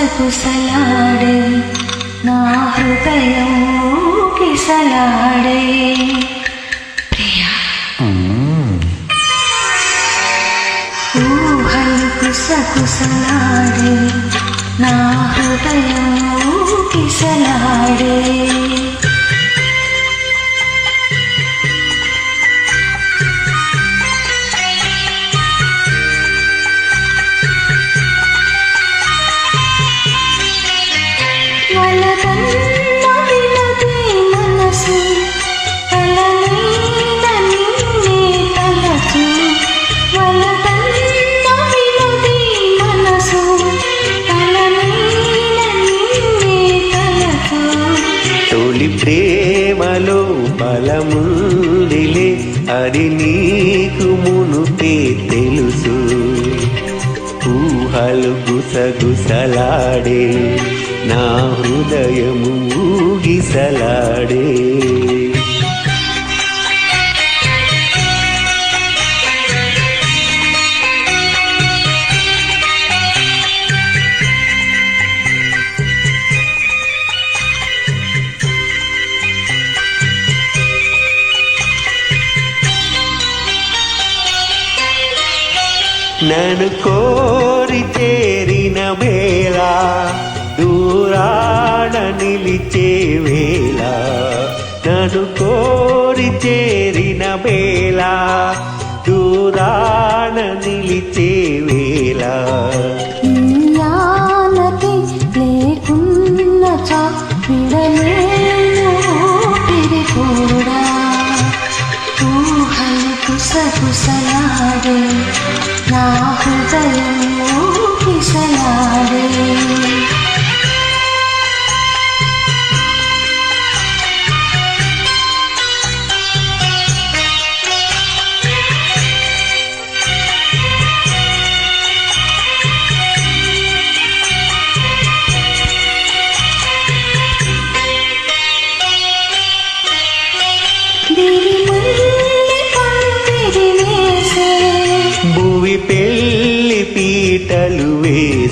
గుసగుసలాడే నా హృదయం కిసలాడే ప్రియా. ఊహలు గుసగుసలాడే నా హృదయం కిసలాడే తొలి ప్రేమలో బలముందిలే అది నీకు మునుపే తెలుసు. ఊహలు గుసగుసలాడే నా హృదయము ఊగిసలాడే నన్ను కోరి చేరిన వేళ గెలిచే వేళ నన్ను కోరి చేరిన వేళ దూరాన నిలిచే వేళ. ఇయాలకి లేకున్న కూడా. నా హృదయం ఊగిసలాడే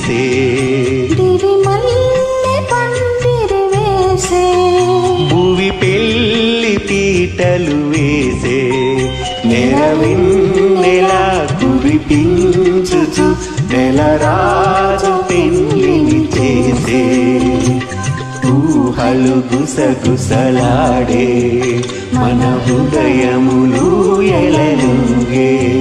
వేసే. భూమి పెళ్ళి పీటలు వేసే. నెలవిన్నెలా కురిపించుచు నెలరాజు పెళ్ళిని చేసే. ఊహలు గుసగుసలాడే మన హృదయములు ఎలలుగే.